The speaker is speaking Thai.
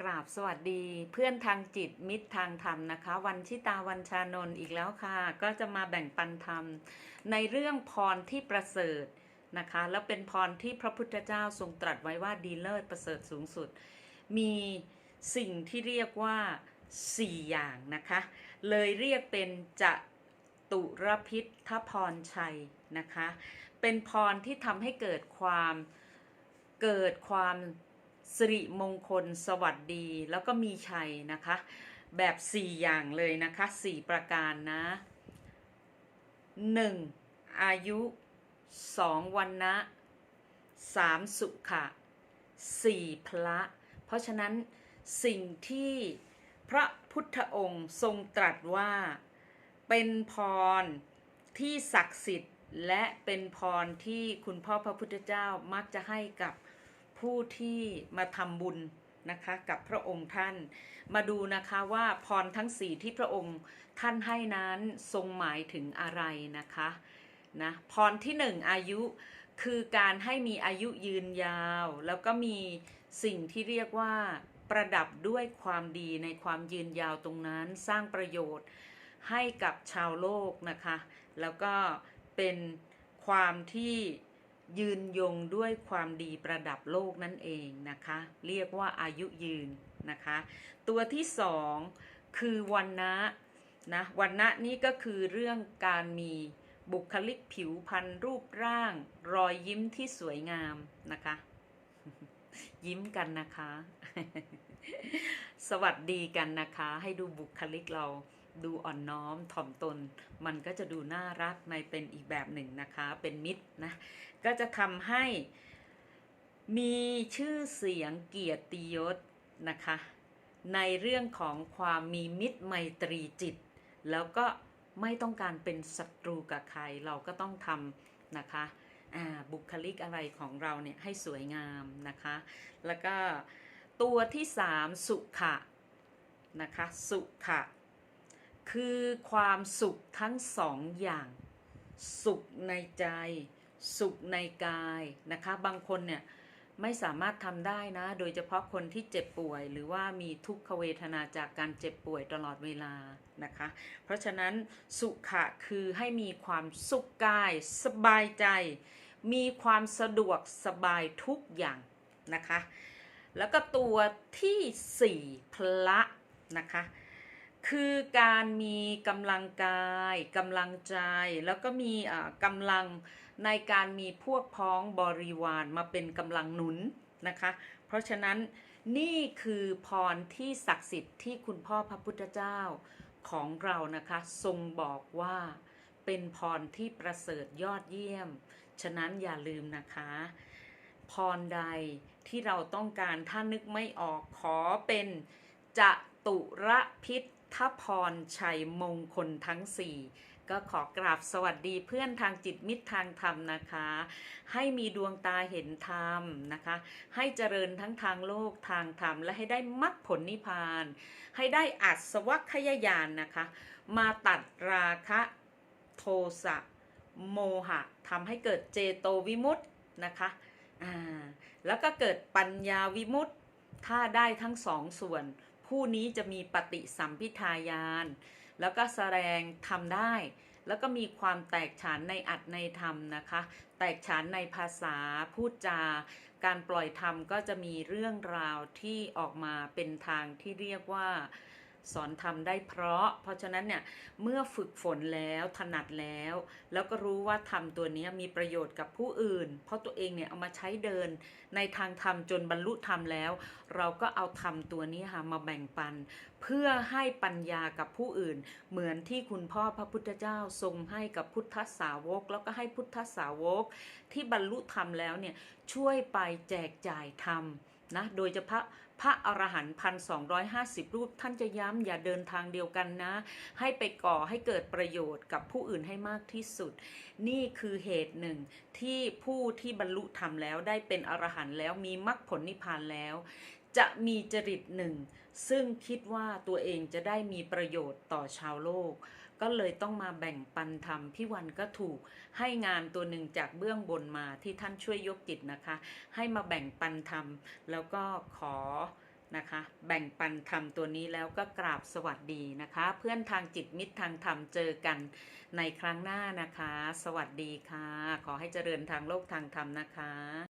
กราบสวัสดีเพื่อนทางจิตมิตรทางธรรมนะคะ วันชิตาวันชานนท์อีกแล้วค่ะ ก็จะมาแบ่งปันธรรม ในเรื่องพรที่ประเสริฐนะคะ แล้วเป็นพรที่พระพุทธเจ้าทรงตรัสไว้ว่าดีเลิศประเสริฐสูงสุด มีสิ่งที่เรียกว่า 4 อย่างนะคะ เลยเรียกเป็นจะตุรพิษทพรชัยนะคะ เป็นพรที่ทำให้เกิดความเกิดความ สิริมงคล สวัสดี แล้วก็มีชัยนะคะ แบบ 4 อย่างเลยนะคะ 4 ประการนะ 1. อายุ 2. วันนะ 3. สุขะ 4. พระ เพราะฉะนั้นสิ่งที่พระพุทธองค์ทรงตรัสว่าเป็นพรที่ศักดิ์สิทธิ์และเป็นพรที่คุณพ่อพระพุทธเจ้ามักจะให้กับ ผู้ที่มาทำบุญนะคะกับพระองค์ท่าน มาดูนะคะว่าพรทั้งสี่ที่พระองค์ท่านให้นั้นทรงหมายถึงอะไรนะคะนะพรที่หนึ่งอายุคือการให้มีอายุยืนยาว แล้วก็มีสิ่งที่เรียกว่าประดับด้วยความดีในความยืนยาวตรงนั้นสร้างประโยชน์ให้กับชาวโลกนะคะ แล้วก็เป็นความที่ ยืนยงด้วยความดีประดับโลกนั่นเองนะคะ เรียกว่าอายุยืนนะคะ ตัวที่สองคือวันนะนะวันนะนี่ก็คือเรื่องการมีบุคลิกผิวพรรณรูปร่าง รอยยิ้มที่สวยงามนะคะ ยิ้มกันนะคะ สวัสดีกันนะคะ ให้ดูบุคลิกเรา ดูอ่อนน้อมถ่อมตน มันก็จะดูน่ารักในเป็นอีกแบบหนึ่งนะคะ เป็นมิตรนะ ก็จะทำให้มีชื่อเสียงเกียรติยศนะคะ ในเรื่องของความมีมิตรไมตรีจิต แล้วก็ไม่ต้องการเป็นศัตรูกับใคร เราก็ต้องทำนะคะบุคลิกอะไรของเราเนี่ยให้สวยงามนะคะ แล้วก็ตัวที่สามสุขะนะคะ สุขะ คือความสุขทั้งสองอย่าง สุขในใจ สุขในกายนะคะ บางคนเนี่ยไม่สามารถทำได้นะ โดยเฉพาะคนที่เจ็บป่วย หรือว่ามีทุกขเวทนาจากการเจ็บป่วยตลอดเวลานะคะ เพราะฉะนั้นสุขะคือให้มีความสุขกาย สบายใจ มีความสะดวกสบายทุกอย่างนะคะ แล้วก็ตัวที่สี่พละนะคะ คือการมีกำลังกายกำลังใจ แล้วก็มีอ่ากำลังในการมีพวกพ้องบริวารมาเป็นกำลังหนุนนะคะ เพราะฉะนั้นนี่คือพรที่ศักดิ์สิทธิ์ที่คุณพ่อพระพุทธเจ้าของเรานะคะ ทรงบอกว่าเป็นพรที่ประเสริฐยอดเยี่ยม ฉะนั้นอย่าลืมนะคะ พรใดที่เราต้องการถ้านึกไม่ออกขอเป็นจะ ตุระพิษทพรชัยมงคลทั้งสี่ก็ขอกราบสวัสดีเพื่อนทางจิตมิตรทางธรรมนะคะ ให้มีดวงตาเห็นธรรมนะคะ ให้เจริญทั้งทางโลกทางธรรม และให้ได้มรรคผลนิพพาน ให้ได้อัศวคยายานนะคะ มาตัดราคะโทสะโมหะทำให้เกิดเจโตวิมุตตินะคะแล้วก็เกิดปัญญาวิมุตติถ้าได้ทั้งสองส่วน ผู้นี้จะมีปฏิสัมพิทายาน แล้วก็แสดงทำได้ แล้วก็มีความแตกฉานในอัดในธรรมนะคะ แตกฉานในภาษาพูดจา การปล่อยธรรมก็จะมีเรื่องราวที่ออกมาเป็นทางที่เรียกว่า สอนธรรมได้เพราะ เพราะฉะนั้นเนี่ยเมื่อฝึกฝนแล้วถนัดแล้ว แล้วก็รู้ว่าธรรมตัวนี้มีประโยชน์กับผู้อื่น เพราะตัวเองเนี่ยเอามาใช้เดินในทางธรรมจนบรรลุธรรมแล้ว เราก็เอาธรรมตัวนี้ค่ะมาแบ่งปัน เพื่อให้ปัญญากับผู้อื่น เหมือนที่คุณพ่อพระพุทธเจ้าทรงให้กับพุทธสาวก แล้วก็ให้พุทธสาวก ที่บรรลุธรรมแล้วเนี่ยช่วยไปแจกจ่ายธรรมนะโดยเฉพาะ พระอรหันต์พันสองรูป ท่านจะย้ำอย่าเดินทางเดียวกันนะ ให้ไปก่อให้เกิดประโยชน์กับผู้อื่นให้มากที่สุด นี่คือเหตุหนึ่งที่ผู้ที่บรรลุธรรมแล้วได้เป็นอรหันต์แล้วมีมรรคผลนิพพานแล้ว จะมีจริตหนึ่ง ซึ่งคิดว่าตัวเองจะได้มีประโยชน์ต่อชาวโลก ก็เลยต้องมาแบ่งปันธรรมพี่วันก็ถูกให้งานตัวหนึ่งจากเบื้องบนมาที่ท่านช่วยยกจิตนะคะ ให้มาแบ่งปันธรรมแล้วก็ขอนะคะ แบ่งปันธรรมตัวนี้แล้วก็กราบสวัสดีนะคะ เพื่อนทางจิตมิตรทางธรรมเจอกันในครั้งหน้านะคะ สวัสดีค่ะ ขอให้เจริญทางโลกทางธรรมนะคะ